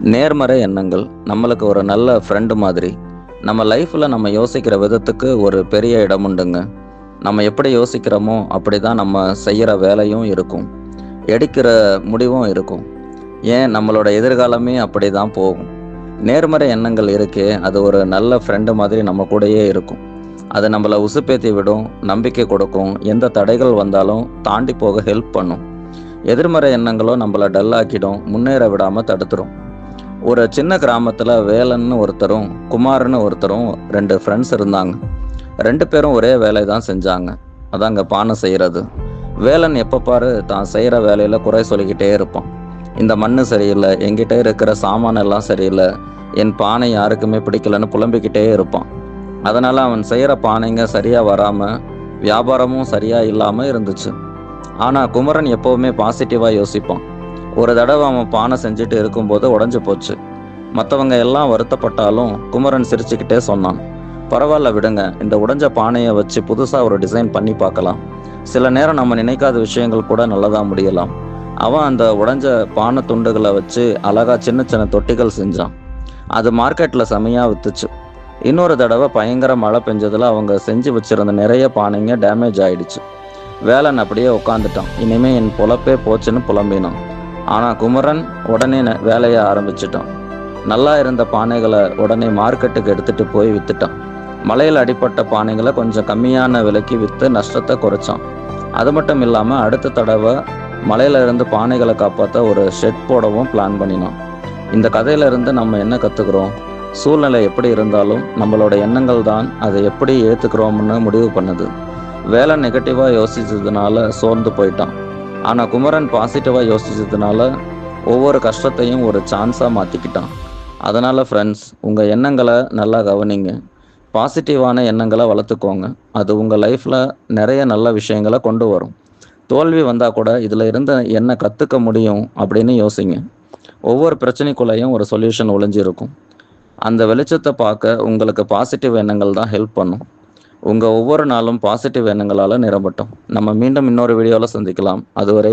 நேர்மறை எண்ணங்கள் நம்மளுக்கு ஒரு நல்ல ஃப்ரெண்டு மாதிரி. நம்ம லைஃப்பில் நம்ம யோசிக்கிற விதத்துக்கு ஒரு பெரிய இடம் உண்டுங்க. நம்ம எப்படி யோசிக்கிறோமோ அப்படி தான் நம்ம செய்கிற வேலையும் இருக்கும். எடுக்கிற முடிவும் இருக்கும். ஏன்? நம்மளோட எதிர்காலமே அப்படி தான் போகும். நேர்மறை எண்ணங்கள் இருக்கே அது ஒரு நல்ல ஃப்ரெண்டு மாதிரி நம்ம கூடயே இருக்கும். அது நம்மளை உசுப்பேத்தி விடும் நம்பிக்கை கொடுக்கும். எந்த தடைகள் வந்தாலும் தாண்டி போக ஹெல்ப் பண்ணும். எதிர்மறை எண்ணங்களும் நம்மளை டல்லாக்கிடும் முன்னேற விடாமல் தடுத்துரும். ஒரு சின்ன கிராமத்தில் வேலன்னு ஒருத்தரும் குமார்னு ஒருத்தரும் ரெண்டு ஃப்ரெண்ட்ஸ் இருந்தாங்க. ரெண்டு பேரும் ஒரே வேலையை தான் செஞ்சாங்க. அதாங்க பானை செய்கிறது வேலன் எப்போ பாரு தான் செய்கிற வேலையில் குறை சொல்லிக்கிட்டே இருப்பான். இந்த மண்ணு சரியில்லை என்கிட்ட இருக்கிற சாமான எல்லாம் சரியில்லை என் பானை யாருக்குமே பிடிக்கலன்னு புலம்பிக்கிட்டே இருப்பான். அதனால் அவன் செய்கிற பானைங்க சரியாக வராமல் வியாபாரமும் சரியாக இல்லாமல் இருந்துச்சு. ஆனால் குமரன் எப்போவுமே பாசிட்டிவாக யோசிப்பான். ஒரு தடவை அவன் பானை செஞ்சுட்டு இருக்கும்போது உடஞ்சு போச்சு. மற்றவங்க எல்லாம் வருத்தப்பட்டாலும் குமரன் சிரிச்சுக்கிட்டே சொன்னான் பரவாயில்ல விடுங்க இந்த உடஞ்ச பானையை வச்சு புதுசாக ஒரு டிசைன் பண்ணி பார்க்கலாம். சில நேரம் நம்ம நினைக்காத விஷயங்கள் கூட நல்லதாக முடியலாம். அவன் அந்த உடஞ்ச பானை துண்டுகளை வச்சு அழகாக சின்ன சின்ன தொட்டிகள் செஞ்சான். அது மார்க்கெட்டில் செமையாக வித்துச்சு. இன்னொரு தடவை பயங்கர மழை பெஞ்சதில் அவங்க செஞ்சு வச்சுருந்த நிறைய பானைங்க டேமேஜ் ஆயிடுச்சு. வேலன் அப்படியே உட்காந்துட்டான் இனிமே என் பொழப்பே போச்சுன்னு புலம்பினான். ஆனால் குமரன் உடனே ந- வேலையை ஆரம்பிச்சிட்டான். நல்லா இருந்த பானைகளை உடனே மார்க்கெட்டுக்கு எடுத்துட்டு போய் வித்துட்டான். மலையில் அடிப்பட்ட பானைகளை கொஞ்சம் கம்மியான விலைக்கு விற்று நஷ்டத்தை குறைச்சான். அது மட்டும் இல்லாமல் அடுத்த தடவை மலையில இருந்து பானைகளை காப்பாற்ற ஒரு ஷெட் போடவும் பிளான் பண்ணினான். இந்த கதையில இருந்து நம்ம என்ன கற்றுக்குறோம் சூழ்நிலை எப்படி இருந்தாலும் நம்மளோட எண்ணங்கள் தான் அதை எப்படி ஏற்றுக்கிறோம்னு முடிவு பண்ணுது. வேலை நெகட்டிவாக யோசிச்சதுனால சோர்ந்து போயிட்டான். ஆனால் குமரன் பாசிட்டிவாக யோசிச்சதுனால ஒவ்வொரு கஷ்டத்தையும் ஒரு சான்ஸாக மாற்றிக்கிட்டான் அதனால் ஃப்ரெண்ட்ஸ் உங்கள் எண்ணங்களை நல்லா கவனிங்க. பாசிட்டிவான எண்ணங்களை வளர்த்துக்கோங்க. அது உங்கள் லைஃப்பில் நிறைய நல்ல விஷயங்களை கொண்டு வரும். தோல்வி வந்தால் கூட இதில் இருந்து என்ன கற்றுக்க முடியும் அப்படின்னு யோசிங்க. ஒவ்வொரு பிரச்சனைக்குள்ளேயும் ஒரு சொல்யூஷன் ஒளிஞ்சிருக்கும். அந்த வெளிச்சத்தை பார்க்க உங்களுக்கு பாசிட்டிவ் எண்ணங்கள் தான் ஹெல்ப் பண்ணும். உங்கள் ஒவ்வொரு நாளும் பாசிட்டிவ் எண்ணங்களால் நிரம்பட்டும். நம்ம மீண்டும் இன்னொரு வீடியோவில் சந்திக்கலாம். அதுவரை